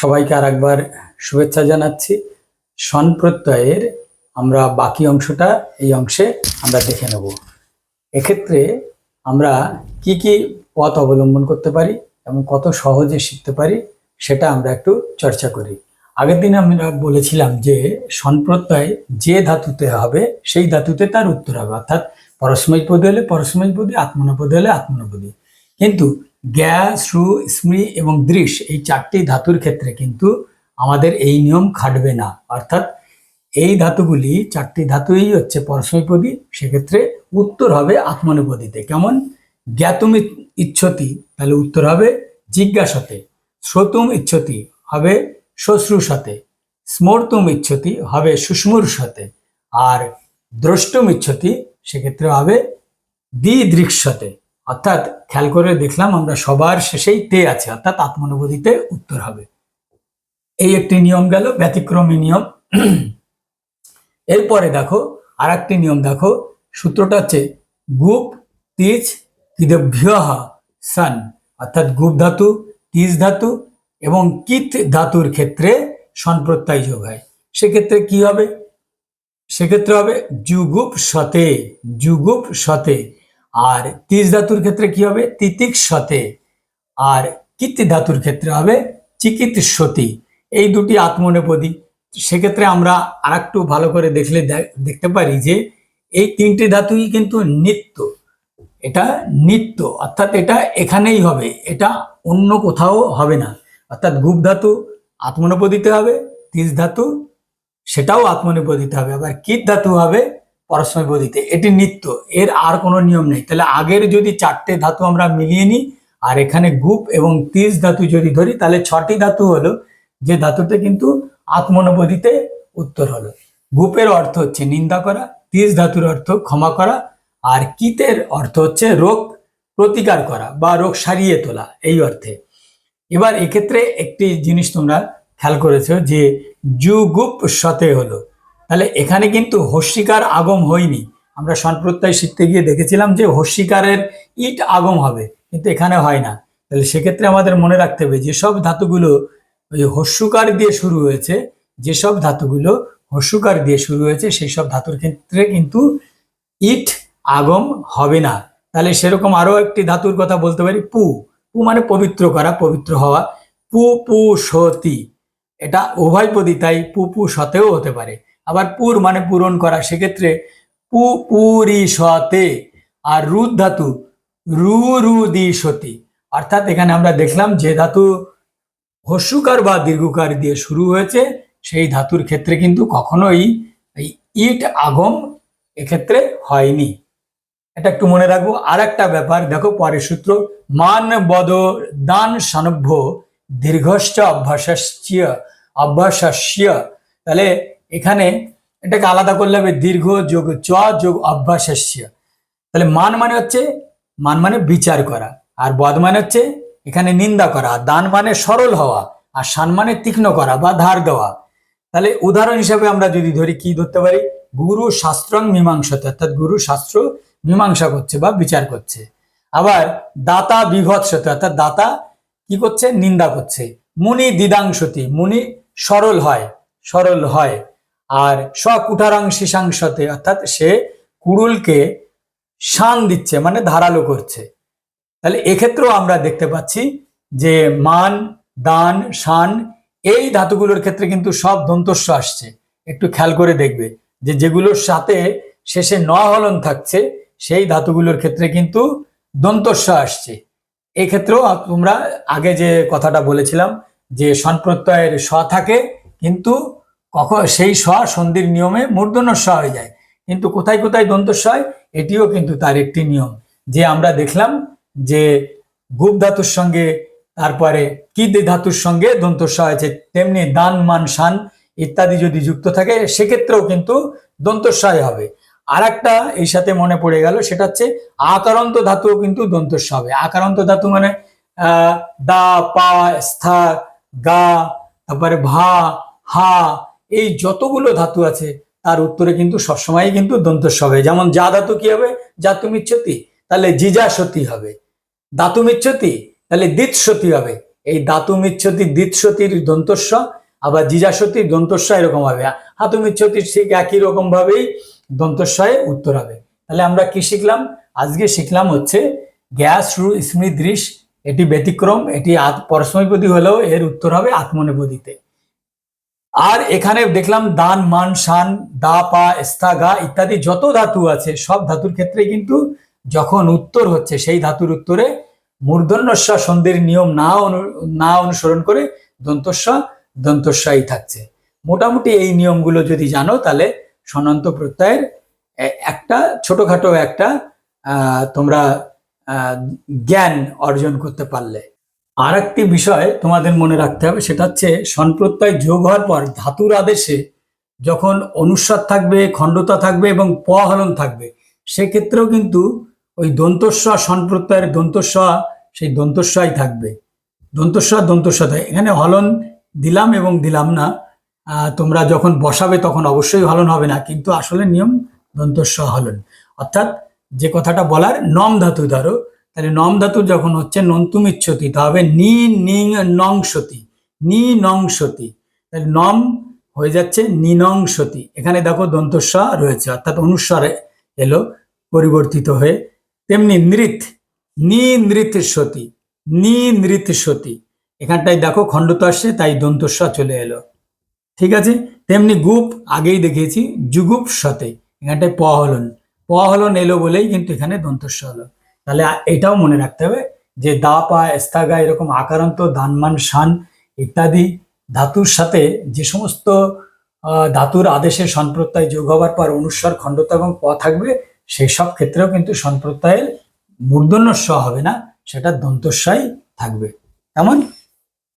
সবাইকে আর একবার শুভেচ্ছা জানাচ্ছি। সন প্রত্যয়ের আমরা বাকি অংশটা এই অংশে আমরা দেখে নেব। এক্ষেত্রে আমরা কি কি পথ অবলম্বন করতে পারি এবং কত সহজে শিখতে পারি সেটা আমরা একটু চর্চা করি। আগের দিন আমরা বলেছিলাম যে সন প্রত্যয় যে ধাতুতে হবে সেই ধাতুতে তার উত্তর হবে। অর্থাৎ পরস্ময় পদে হলে পরস্ময় পদে আত্মনপদে হলে আত্মনপদী কিন্তু গ্যাস শ্রু স্মৃ এবং দৃশ এই চারটি ধাতুর ক্ষেত্রে কিন্তু আমাদের এই নিয়ম খাটবে না। অর্থাৎ এই ধাতুগুলি চারটি ধাতুই হচ্ছে পরস্মৈপদী সেক্ষেত্রে উত্তর হবে আত্মনুপদীতে। কেমন? জ্ঞাতুম ইচ্ছতি, তাহলে উত্তর হবে জিজ্ঞাসাতে। শ্রোতুম ইচ্ছতি হবে শ্বশ্রুর সাথে স্মর্তুম ইচ্ছতি হবে সুষ্মুর সাথে আর দ্রষ্টুম ইচ্ছতি সেক্ষেত্রে হবে দ্বিদৃক্ষতে অর্থাৎ খেয়াল করে দেখলাম আমরা সবার শেষেই তে আছে, অর্থাৎ আত্মানুভূতিতে উত্তর হবে। এই একটি নিয়ম গেল, ব্যতিক্রমী নিয়ম। এরপরে দেখো আর একটি নিয়ম দেখো, সূত্রটা হচ্ছে গুপ তিজ কিদভ্য সান, অর্থাৎ গুপ ধাতু, তিজ ধাতু এবং কিত ধাতুর ক্ষেত্রে সনপ্রত্যয় যোগ হয়। সেক্ষেত্রে কি হবে? সেক্ষেত্রে হবে যুগুপ সতে যুগুপ সতে। আর তিজ ধাতুর ক্ষেত্রে কি হবে? তিতিক সতে। আর কীর্তি ধাতুর ক্ষেত্রে হবে? চিকিত এই দুটি আত্মনেপদী সেক্ষেত্রে আমরা আর একটু ভালো করে দেখলে দেখতে পারি যে এই তিনটি ধাতুই কিন্তু নিত্য। এটা নিত্য। অর্থাৎ এটা এখানেই হবে। এটা অন্য কোথাও হবে না। অর্থাৎ গুপ ধাতু আত্মনপদিতে হবে তিজ ধাতু সেটাও আত্মনিপদিতে হবে। আবার কীট ধাতু হবে পরস্ময়পদিতে এটি নিত্য, এর আর কোনো নিয়ম নেই। তাহলে আগের যদি চারটে ধাতু আমরা মিলিয়ে নিই, আর এখানে গুপ এবং তিজ ধাতু যদি ধরি, তাহলে ছটি ধাতু হলো, যে ধাতুতে কিন্তু আত্মনবদিতে উত্তর হলো। গুপের অর্থ হচ্ছে নিন্দা করা, তিজ ধাতুর অর্থ ক্ষমা করা, আর কিতের অর্থ হচ্ছে রোগ প্রতিকার করা বা রোগ সারিয়ে তোলা, এই অর্থে। এবার এক্ষেত্রে একটি জিনিস তোমরা খেয়াল করেছ যে যুগুপ সতে হলো। তাহলে এখানে কিন্তু হস্যিকার আগম হয়নি। আমরা সম্প্রত্যয় শিখতে গিয়ে দেখেছিলাম যে হস্যিকারের ইট আগম হবে, কিন্তু এখানে হয় না। তাহলে সেক্ষেত্রে আমাদের মনে রাখতে হবে, যেসব ধাতুগুলো ওই হস্যকার দিয়ে শুরু হয়েছে, যেসব ধাতুগুলো হস্যকার দিয়ে শুরু হয়েছে সেই সব ধাতুর ক্ষেত্রে কিন্তু ইট আগম হবে না। তাহলে সেরকম আরও একটি ধাতুর কথা বলতে পারি, পু। পু মানে পবিত্র করা, পবিত্র হওয়া। পু পু সতী এটা উভয় পদী তাই পু পু, সতেও হতে পারে। আবার পুর মানে পূরণ করা, সেক্ষেত্রে পু পুরি সতে আর রুদ ধাতু, রু সতি অর্থাৎ এখানে আমরা দেখলাম যে ধাতু হস্যকার বা দীর্ঘকার দিয়ে শুরু হয়েছে, সেই ধাতুর ক্ষেত্রে কিন্তু কখনোই ইট আগম এক্ষেত্রে হয়নি। এটা একটু মনে রাখব। আর একটা ব্যাপার, দেখো পরের সূত্র, মান বদ দান সানভ্য দীর্ঘশ্চ অভ্যাসস্য অভ্যাসস্য। তাহলে এখানে এটাকে আলাদা করলে হবে দীর্ঘ যোগ চ যোগ অভ্যাসস্য তাহলে মান মানে হচ্ছে, মান মানে বিচার করা, আর বদ মানে হচ্ছে এখানে নিন্দা করা দান মানে সরল হওয়া, আর সান মানে তীক্ষ্ণ করা বা ধার দেওয়া। তাহলে উদাহরণ হিসাবে আমরা যদি ধরি, কি ধরতে পারি? গুরু শাস্ত্রং মীমাংসতে, অর্থাৎ গুরু শাস্ত্র মীমাংসা করছে বা বিচার করছে। আবার দাতা বিভৎসতে, অর্থাৎ দাতা কি করছে? নিন্দা করছে। মুনি দিদাংশতি, মুনি সরল হয় সরল হয়। আর স্বকুঠারাং শিশাংশতে, অর্থাৎ সে কুড়ুলকে শান দিচ্ছে মানে ধারালো করছে। তাহলে এক্ষেত্রেও আমরা দেখতে পাচ্ছি যে মান, দান, শান এই ধাতুগুলোর ক্ষেত্রে কিন্তু সব দন্তস্ব আসছে। একটু খেয়াল করে দেখবে যে যেগুলোর সাথে শেষে ন হলন থাকছে, সেই ধাতুগুলোর ক্ষেত্রে কিন্তু দন্তস্ব আসছে। এক্ষেত্রেও তোমরা আগে যে কথাটা বলেছিলাম যে সনপ্রত্যয়ের স থাকে, কিন্তু কখন সেই স সন্ধির নিয়মে মূর্ধন্য স হয়ে যায়। কিন্তু কোথায় কোথায় দন্তস্ব হয় এটিও কিন্তু তার একটি নিয়ম। যে আমরা দেখলাম যে গুপ ধাতুর সঙ্গে, তারপরে কি ধাতুর সঙ্গে দন্তস্ব হয়েছে, তেমনি দান, মান শান ইত্যাদি যদি যুক্ত থাকে, সেক্ষেত্রেও কিন্তু দন্তস্বয় হবে। আর একটা এই সাথে মনে পড়ে গেল, সেটা হচ্ছে আকারান্ত ধাতুও কিন্তু দন্তস্ব হবে। আকারান্ত ধাতু মানে দা, পা, স্থা, গা, তারপরে ভা, হা এই যতগুলো ধাতু আছে, তার উত্তরে কিন্তু সবসময় কিন্তু দন্তস্ব হবে যেমন যা ধাতু কি হবে? জাতু মিচ্ছতি তাহলে জিজা সতী হবে। দাতু মিচ্ছতি, তাহলে দিত সতী হবে। এই দাতু মিচ্ছতি, দিৎসতির দন্তস্ব, আবার জিজাসতির দন্তস্ব এরকম হবে। হাতু মিচ্ছতির ঠিক একই রকম ভাবেই দন্তস্বয়ে উত্তর হবে। তাহলে আমরা কি শিখলাম? আজকে শিখলাম হচ্ছে গ্যাস, রু স্মৃদৃশ এটি ব্যতিক্রম, এটি পরস্মৈপদী হলেও এর উত্তর হবে আত্মনেপদীতে। আর এখানে দেখলাম দান, মান, শান, দা, পা স্তা গা ইত্যাদি যত ধাতু আছে, সব ধাতুর ক্ষেত্রে কিন্তু যখন উত্তর হচ্ছে, সেই ধাতুর উত্তরে মূর্ধন্যস্ব সন্ধির নিয়ম না অনু- না অনুসরণ করে দন্তস্ব দন্তস্বই থাকছে। মোটামুটি এই নিয়মগুলো যদি জানো, তাহলে সনন্ত প্রত্যয়ের একটা, ছোটখাটো একটা তোমরা জ্ঞান অর্জন করতে পারলে। আর একটি বিষয় তোমাদের মনে রাখতে হবে, সেটা হচ্ছে সম্প্রত্যয় যোগ হওয়ার পর ধাতুর আদেশে যখন অনুস্বাদ থাকবে, খণ্ডতা থাকবে এবং প হলন থাকবে, সেক্ষেত্রেও কিন্তু ওই দন্তস্ব সম্প্রত্যয়ের দন্তস্ব সেই দন্তস্বই থাকবে। দন্তস্ব দন্তস্ব থাকে এখানে হলন দিলাম এবং দিলাম না। তোমরা যখন বসাবে তখন অবশ্যই হলন হবে না, কিন্তু আসলে নিয়ম দন্তস্ব হলন। অর্থাৎ যে কথাটা বলার, নম ধাতু ধরো তাহলে নম ধাতু যখন হচ্ছে নন্তুম ইচ্ছতি তাহলে নি, নিং নংসতি নি নংসতি তাহলে নম হয়ে যাচ্ছে নিনংসতি এখানে দেখো দন্তস্ব রয়েছে, অর্থাৎ অনুস্বরে এলো, পরিবর্তিত হয়ে। তেমনি নৃত, নি, নৃত সতী, নি, নৃত সতী। এখানটায় দেখো খণ্ডত আসছে, তাই দন্তস্ব চলে এলো। ঠিক আছে? তেমনি গুপ, আগেই দেখিয়েছি, যুগুপ সতে। এখানটায় প হলন। প হলন এলো বলেই কিন্তু এখানে দন্তস্ব হলো। তাহলে এটাও মনে রাখতে হবে যে দা পা এস্তাগা এরকম আকারান্ত, দানমান, শান ইত্যাদি ধাতুর সাথে যে সমস্ত ধাতুর আদেশে সম্প্রত্যয় যোগ হবার পর অনুস্বর খণ্ডতা এবং প থাকবে সেই সব ক্ষেত্রেও কিন্তু সম্প্রত্যয়ের মূর্ধন্য স হবে না, সেটা দন্তস্বই থাকবে। কেমন?